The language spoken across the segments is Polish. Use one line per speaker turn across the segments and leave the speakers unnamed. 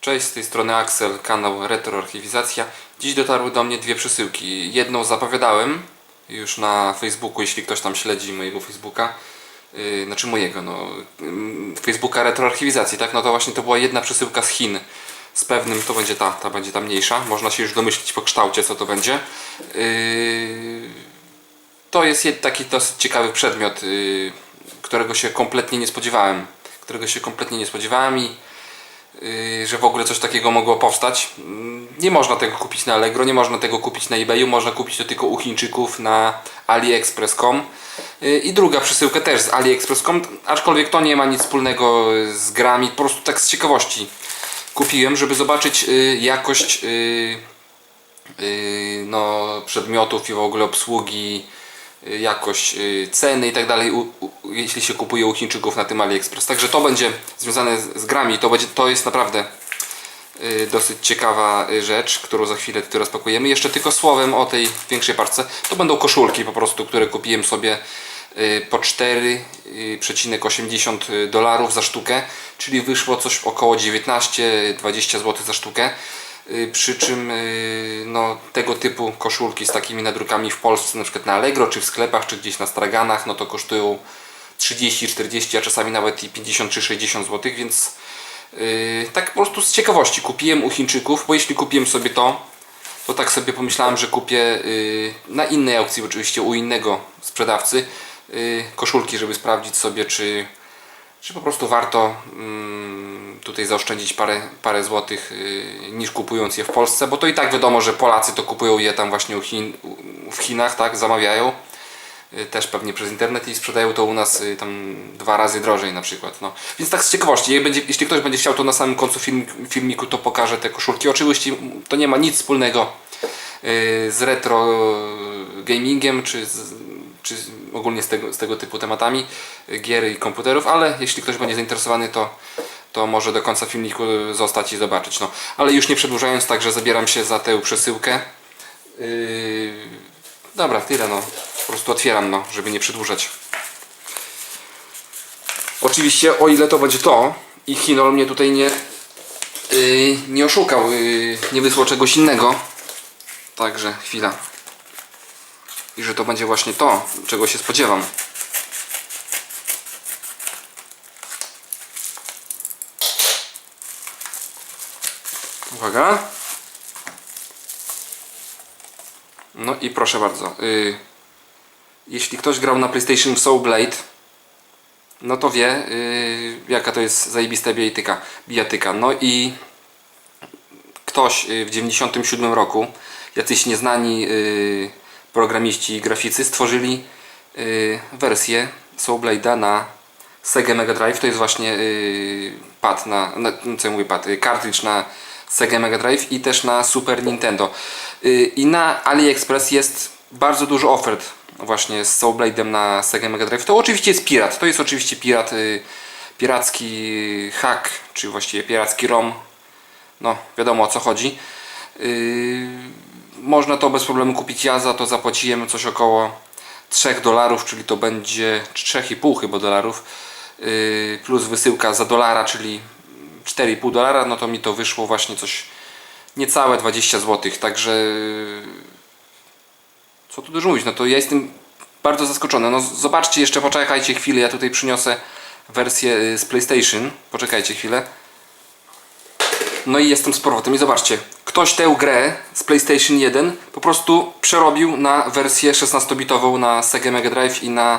Cześć, z tej strony Axel, kanał Retroarchiwizacja. Dziś dotarły do mnie dwie przesyłki. Jedną zapowiadałem już na Facebooku, jeśli ktoś tam śledzi mojego Facebooka. Yy, znaczy mojego, no. yy, Facebooka Retroarchiwizacji, tak? No to właśnie to była jedna przesyłka z Chin. Z pewnym to będzie ta, ta będzie ta mniejsza. Można się już domyślić po kształcie, co to będzie. Yy, to jest taki dosyć ciekawy przedmiot, yy, którego się kompletnie nie spodziewałem. Którego się kompletnie nie spodziewałem i że w ogóle coś takiego mogło powstać. Mm, Nie można tego kupić na Allegro, nie można tego kupić na eBayu, można kupić to tylko u Chińczyków na AliExpress.com. Yy, I druga przesyłka też z AliExpress.com, aczkolwiek to nie ma nic wspólnego z grami, po prostu tak z ciekawości kupiłem, żeby zobaczyć yy, jakość no, przedmiotów i w ogóle obsługi, jakość yy, ceny i tak dalej, jeśli się kupuje u Chińczyków na tym AliExpress. Także to będzie związane z, grami, to, będzie, to jest naprawdę yy, dosyć ciekawa rzecz, którą za chwilę tutaj rozpakujemy. Jeszcze tylko słowem o tej większej parce. To będą koszulki po prostu, które kupiłem sobie po 4,80 dolarów za sztukę, czyli wyszło coś około 19-20 zł za sztukę. Yy, Przy czym yy, no, tego typu koszulki z takimi nadrukami w Polsce, na przykład na Allegro, czy w sklepach, czy gdzieś na straganach, no to kosztują 30, 40, a czasami nawet i 50 czy 60 zł, więc yy, tak po prostu z ciekawości kupiłem u Chińczyków, bo jeśli kupiłem sobie to, to tak sobie pomyślałem, że kupię na innej aukcji, oczywiście u innego sprzedawcy, koszulki, żeby sprawdzić sobie, czy, czy po prostu warto mm, tutaj zaoszczędzić parę, parę złotych yy, niż kupując je w Polsce, bo to i tak wiadomo, że Polacy to kupują je tam właśnie Chin, w Chinach, tak, zamawiają y, też pewnie przez internet i sprzedają to u nas y, tam dwa razy drożej na przykład. No. Więc tak z ciekawości, jeśli ktoś będzie chciał, to na samym końcu film, filmiku to pokażę te koszulki. Oczywiście to nie ma nic wspólnego y, z retro gamingiem, czy, z, czy ogólnie z tego, z tego typu tematami y, gier i komputerów, ale jeśli ktoś będzie zainteresowany, to, to może do końca filmiku zostać i zobaczyć. No. Ale już nie przedłużając, także zabieram się za tę przesyłkę. Yy, dobra, tyle no. Po prostu otwieram, no, żeby nie przedłużać. Oczywiście, o ile to będzie to i Chinol mnie tutaj nie, yy, nie oszukał, yy, nie wysłał czegoś innego. Także chwila. I że to będzie właśnie to, czego się spodziewam. Uwaga. No i proszę bardzo. y, jeśli ktoś grał na PlayStation Soul Blade, no to wie, y, jaka to jest zajebista bijatyka. bijatyka. No i ktoś y, w 97 roku, jacyś nieznani y, programiści i graficy stworzyli y, wersję Soul Blade'a na Sega Mega Drive. To jest właśnie y, pad na, na co ja mówię pad, y, cartridge na Sega Mega Drive i też na Super Nintendo. Y, I na AliExpress jest bardzo dużo ofert właśnie z Soul Blade'em na Sega Mega Drive. To oczywiście jest pirat. To jest oczywiście pirat, y, piracki hack, czy właściwie piracki ROM. No, wiadomo o co chodzi. Yy, można to bez problemu kupić. Ja za to zapłaciłem coś około 3 dolarów, czyli to będzie 3,5 chyba dolarów. Plus wysyłka za dolara, czyli 4,5 dolara, no to mi to wyszło właśnie coś niecałe 20 zł. Także co tu dużo mówić, no to ja jestem bardzo zaskoczony. No zobaczcie jeszcze, poczekajcie chwilę, ja tutaj przyniosę wersję y, z PlayStation. Poczekajcie chwilę. No i jestem z powrotem i zobaczcie, ktoś tę grę z PlayStation 1 po prostu przerobił na wersję 16-bitową na Sega Mega Drive i na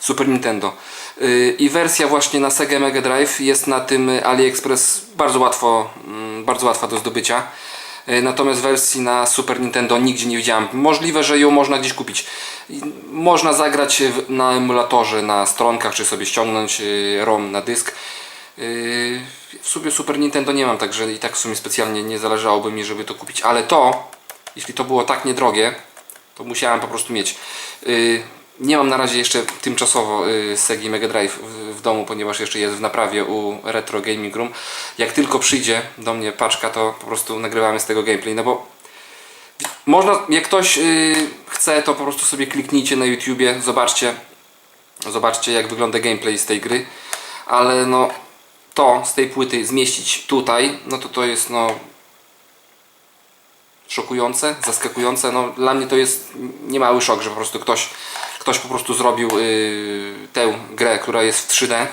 Super Nintendo. Yy, I wersja właśnie na Sega Mega Drive jest na tym AliExpress bardzo łatwo, mm, bardzo łatwa do zdobycia. Yy, Natomiast wersji na Super Nintendo nigdzie nie widziałem. Możliwe, że ją można gdzieś kupić. Można zagrać na emulatorze, na stronkach, czy sobie ściągnąć yy, ROM na dysk. W sumie Super Nintendo nie mam, także i tak w sumie specjalnie nie zależałoby mi, żeby to kupić, ale to, jeśli to było tak niedrogie, to musiałem po prostu mieć. Nie mam na razie jeszcze tymczasowo yy, Segi Mega Drive w- domu, ponieważ jeszcze jest w naprawie u Retro Gaming Room. Jak tylko przyjdzie do mnie paczka, to po prostu nagrywamy z tego gameplay, no bo można, jak ktoś yy, chce, to po prostu sobie kliknijcie na YouTubie, zobaczcie, zobaczcie jak wygląda gameplay z tej gry, ale no to z tej płyty zmieścić tutaj, no to to jest no szokujące, zaskakujące. No, dla mnie to jest niemały szok, że po prostu ktoś, ktoś po prostu zrobił yy, tę grę, która jest w 3D.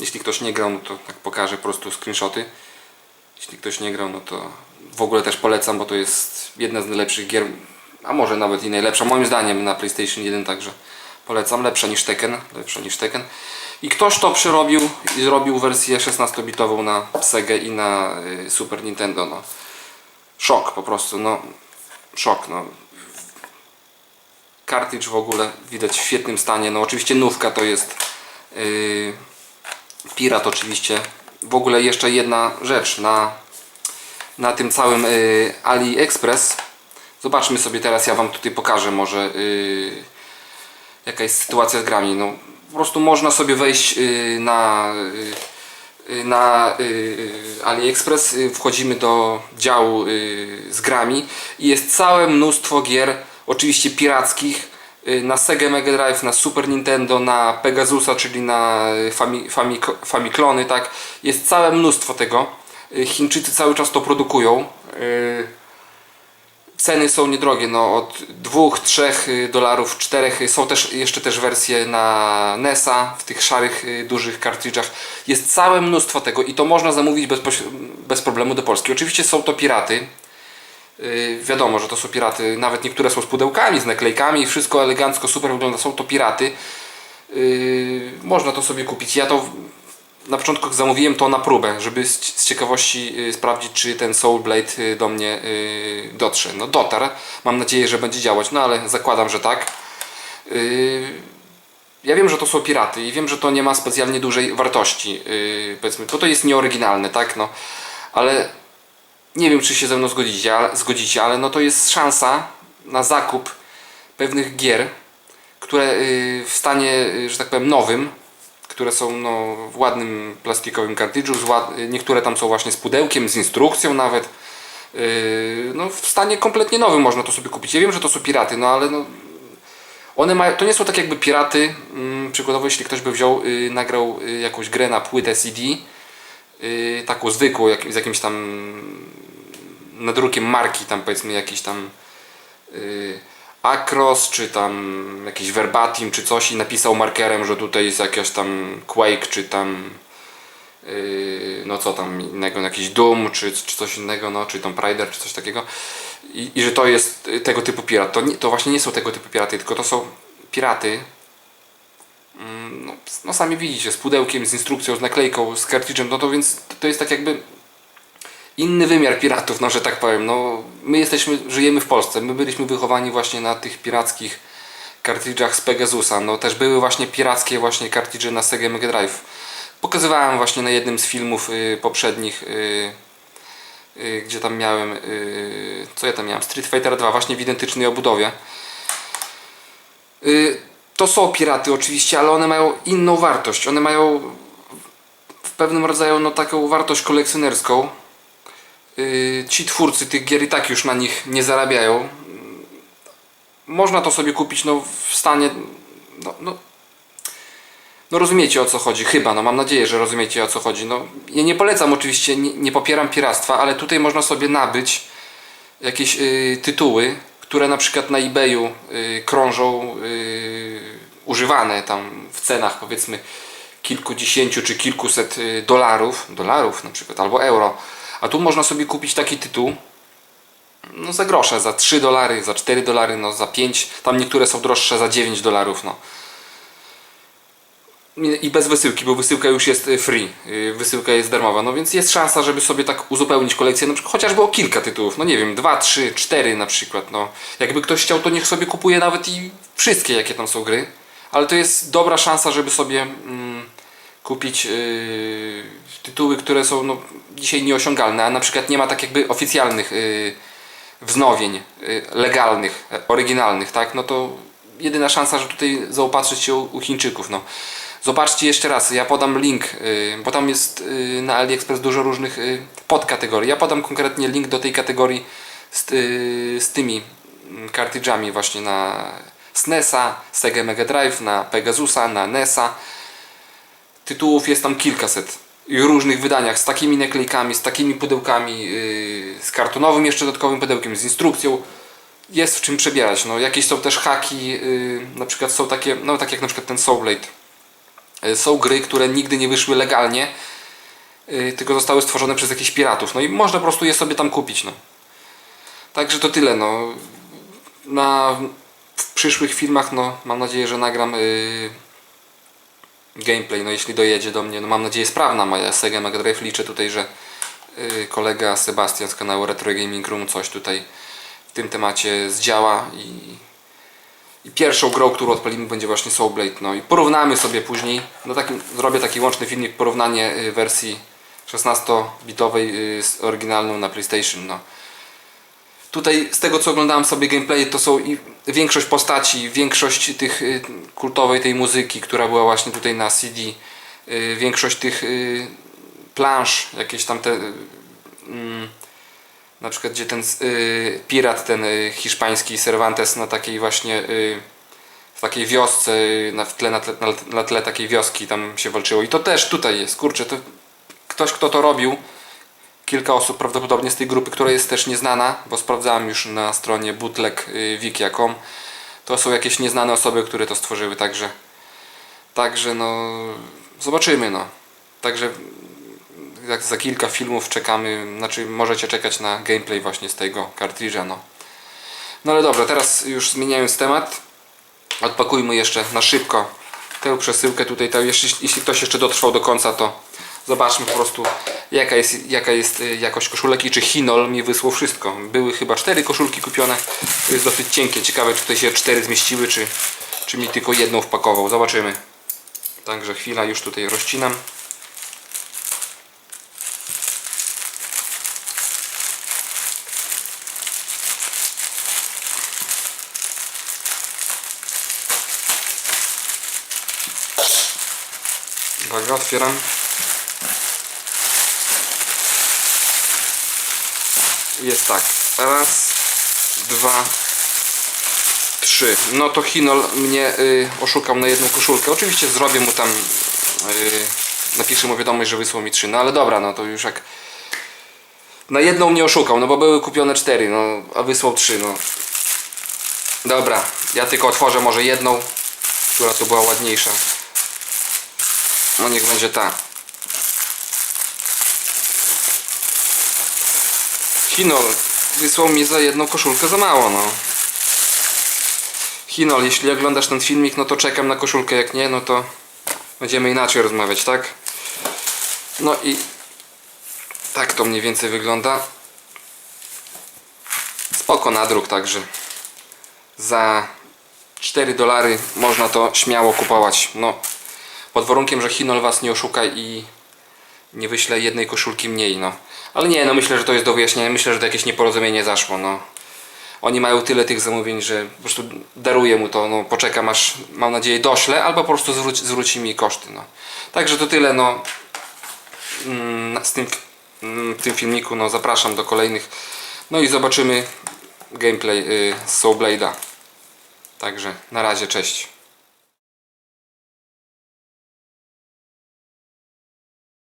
Jeśli ktoś nie grał, no to tak pokażę po prostu screenshoty. Jeśli ktoś nie grał, no to w ogóle też polecam, bo to jest jedna z najlepszych gier, a może nawet i najlepsza, moim zdaniem na PlayStation 1 także polecam, lepsza niż Tekken, lepsza niż Tekken. I ktoś to przerobił i zrobił wersję 16-bitową na Sega i na y, Super Nintendo, no. Szok po prostu, no. Szok, no. Kartridż w ogóle widać w świetnym stanie, no oczywiście nówka to jest yy, Pirat oczywiście. W ogóle jeszcze jedna rzecz na, na tym całym y, AliExpress. Zobaczmy sobie teraz, ja Wam tutaj pokażę może y, jaka jest sytuacja z grami. No, po prostu można sobie wejść y, na, y, y, na y, AliExpress, y, wchodzimy do działu y, z grami i jest całe mnóstwo gier, oczywiście pirackich, y, na Sega Mega Drive, na Super Nintendo, na Pegasusa, czyli na y, Fami, Fami, tak. Jest całe mnóstwo tego. Y, Chińczycy cały czas to produkują. Ceny są niedrogie, no od 2-3 dolarów, 4. Są też jeszcze też wersje na NESa w tych szarych dużych kartridżach. Jest całe mnóstwo tego i to można zamówić bez, bez problemu do Polski. Oczywiście są to piraty. Yy, wiadomo, że to są piraty. Nawet niektóre są z pudełkami, z naklejkami, wszystko elegancko, super wygląda. Są to piraty. Yy, można to sobie kupić. Ja to na początku zamówiłem to na próbę, żeby z, ciekawości yy, sprawdzić, czy ten Soul Blade do mnie dotrze. No dotarł. Mam nadzieję, że będzie działać, no ale zakładam, że tak. Ja wiem, że to są piraty i wiem, że to nie ma specjalnie dużej wartości, powiedzmy, bo to jest nieoryginalne, tak, no, ale nie wiem, czy się ze mną zgodzicie, ale, zgodzicie, ale no to jest szansa na zakup pewnych gier, które yy, w stanie, yy, że tak powiem, nowym, które są no, w ładnym plastikowym kartridżu, ład... niektóre tam są właśnie z pudełkiem, z instrukcją nawet. No, w stanie kompletnie nowym można to sobie kupić. Ja wiem, że to są piraty, no ale no, one mają, to nie są tak jakby piraty. Mm, przykładowo, jeśli ktoś by wziął, nagrał jakąś grę na płytę CD, taką zwykłą, jak, z jakimś tam nadrukiem marki, tam powiedzmy jakiś tam yy, Acros, czy tam jakiś Verbatim, czy coś i napisał markerem, że tutaj jest jakaś tam Quake, czy tam yy, no co tam innego, jakiś Doom, czy, czy coś innego, no, czy tam Prider, czy coś takiego i, i że to jest y, tego typu pirat. To, nie, to właśnie nie są tego typu piraty, tylko to są piraty mm, no, no sami widzicie, z pudełkiem, z instrukcją, z naklejką, z kartridżem, no to więc to jest tak jakby inny wymiar piratów, no że tak powiem. No, my jesteśmy, żyjemy w Polsce, my byliśmy wychowani właśnie na tych pirackich kartridżach z Pegasusa. No też były właśnie pirackie właśnie kartridże na Sega Mega Drive. Pokazywałem właśnie na jednym z filmów y, poprzednich, y, y, gdzie tam miałem, y, co ja tam miałem, Street Fighter 2, właśnie w identycznej obudowie. Y, to są piraty oczywiście, ale one mają inną wartość. One mają w pewnym rodzaju no, taką wartość kolekcjonerską. Yy, ci twórcy tych gier i tak już na nich nie zarabiają. Można to sobie kupić no, w stanie. No, no, no rozumiecie o co chodzi, chyba, no mam nadzieję, że rozumiecie o co chodzi. No, ja nie polecam oczywiście, nie, nie popieram piractwa, ale tutaj można sobie nabyć jakieś yy, tytuły, które na przykład na eBayu yy, krążą yy, używane tam w cenach powiedzmy kilkudziesięciu czy kilkuset y, dolarów, dolarów na przykład, albo euro. A tu można sobie kupić taki tytuł no za grosze, za 3 dolary, za 4 dolary, no za 5, tam niektóre są droższe za 9 dolarów, no. I bez wysyłki, bo wysyłka już jest y, free, y, wysyłka jest darmowa, no więc jest szansa, żeby sobie tak uzupełnić kolekcję, na przykład chociażby o kilka tytułów, no nie wiem, 2, 3, 4 na przykład, no. Jakby ktoś chciał, to niech sobie kupuje nawet i wszystkie, jakie tam są gry, ale to jest dobra szansa, żeby sobie mm, kupić yy, tytuły, które są no, dzisiaj nieosiągalne, a na przykład nie ma tak jakby oficjalnych yy, wznowień yy, legalnych, oryginalnych, tak? No to jedyna szansa, że tutaj zaopatrzyć się u, u Chińczyków, no. Zobaczcie jeszcze raz, ja podam link, yy, bo tam jest yy, na AliExpress dużo różnych yy, podkategorii. Ja podam konkretnie link do tej kategorii z, yy, z tymi mm, kartridżami właśnie na SNESa, Sega Mega Drive, na Pegasusa, na NESa tytułów jest tam kilkaset. I różnych wydaniach, z takimi naklejkami, z takimi pudełkami, yy, z kartonowym jeszcze dodatkowym pudełkiem, z instrukcją. Jest w czym przebierać. No, jakieś są też haki, yy, na przykład są takie, no tak jak na przykład ten Soulblade. Yy, są gry, które nigdy nie wyszły legalnie, yy, tylko zostały stworzone przez jakichś piratów. No i można po prostu je sobie tam kupić. No. Także to tyle. No. Na w przyszłych filmach no, mam nadzieję, że nagram yy, gameplay, no jeśli dojedzie do mnie, no mam nadzieję sprawna moja Sega Mega Drive. Liczę tutaj, że yy, kolega Sebastian z kanału Retro Gaming Room coś tutaj w tym temacie zdziała i, i pierwszą grą, którą odpalimy będzie właśnie Soul Blade. No i porównamy sobie później, no takim, zrobię taki łączny filmik, porównanie yy, wersji 16-bitowej yy, z oryginalną na PlayStation. No. Tutaj z tego co oglądałem sobie gameplay to są i większość postaci, większość tych y, kultowej tej muzyki, która była właśnie tutaj na CD, y, większość tych y, plansz, jakieś tam te mm, na przykład gdzie ten pirat ten hiszpański Cervantes na takiej właśnie w takiej wiosce, na, tle, na, tle- na tle takiej wioski tam się walczyło. I to też tutaj jest, kurczę, to ktoś kto to robił kilka osób prawdopodobnie z tej grupy, która jest też nieznana, bo sprawdzałem już na stronie bootlegwiki.com to są jakieś nieznane osoby, które to stworzyły, także także no zobaczymy no. Także jak za kilka filmów czekamy, znaczy możecie czekać na gameplay właśnie z tego kartridża no. No ale dobra, teraz już zmieniając temat odpakujmy jeszcze na szybko tę przesyłkę tutaj, jeśli ktoś jeszcze dotrwał do końca to zobaczmy po prostu jaka jest, jaka jest y, jakość koszulek i czy Hinol mi wysłał wszystko. Były chyba cztery koszulki kupione, to jest dosyć cienkie, ciekawe czy tutaj się cztery zmieściły, czy, czy mi tylko jedną wpakował, zobaczymy. Także chwila, już tutaj rozcinam. Uwaga, otwieram. Jest tak. Raz, dwa, trzy. No to Hinol mnie y, oszukał na jedną koszulkę. Oczywiście zrobię mu tam, y, napiszę mu wiadomość, że wysłał mi trzy. No ale dobra, no to już jak na jedną mnie oszukał, no bo były kupione cztery, no a wysłał trzy, no. Dobra, ja tylko otworzę może jedną, która tu była ładniejsza. No niech będzie ta. Hinol wysłał mi za jedną koszulkę za mało, no. Hinol, jeśli oglądasz ten filmik, no to czekam na koszulkę, jak nie, no to będziemy inaczej rozmawiać, tak? No i tak to mniej więcej wygląda. Spoko nadruk, także za 4 dolary można to śmiało kupować. No, pod warunkiem, że Hinol was nie oszuka i nie wyśle jednej koszulki mniej, no. Ale nie, no myślę, że to jest do wyjaśnienia. Myślę, że to jakieś nieporozumienie zaszło, no. Oni mają tyle tych zamówień, że po prostu daruję mu to, no poczekam aż, mam nadzieję, doślę, albo po prostu zwróci, zwróci mi koszty, no. Także to tyle, no. Mm, Z tym, mm, w tym filmiku, no zapraszam do kolejnych. No i zobaczymy gameplay y, z Soul Blade'a. Także na razie, cześć.